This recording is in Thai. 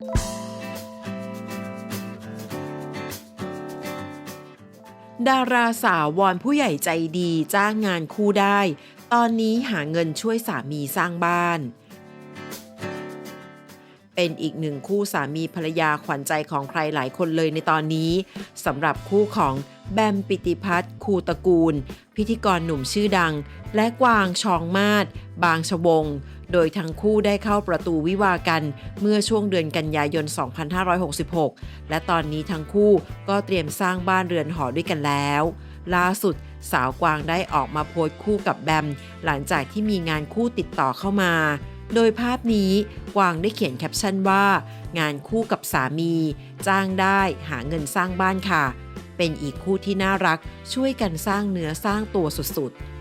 ดาราสาววอนผู้ใหญ่ใจดีจ้างงานคู่ได้ ตอนนี้หาเงินช่วยสามีสร้างบ้าน เป็นอีกหนึ่งคู่สามีภรรยาขวัญใจของใครหลายคนเลยในตอนนี้สำหรับคู่ของแบมปิติพัฒน์คูตระกูล พิธีกรหนุ่มชื่อดัง และกวางชองมาศบางชวง โดยทั้งคู่ได้เข้าประตูวิวากันเมื่อช่วงเดือนกันยายน 2566 และตอนนี้ทั้งคู่ก็เตรียมสร้างบ้านเรือนหอด้วยกันแล้ว ล่าสุดสาวกวางได้ออกมาโพสคู่กับแบม หลังจากที่มีงานคู่ติดต่อเข้ามา โดยภาพนี้กวางได้เขียนแคปชั่นว่า งานคู่กับสามี จ้างได้หาเงินสร้างบ้านค่ะ เป็นอีกคู่ที่น่ารักช่วยกันสร้างเนื้อสร้างตัวสุดๆ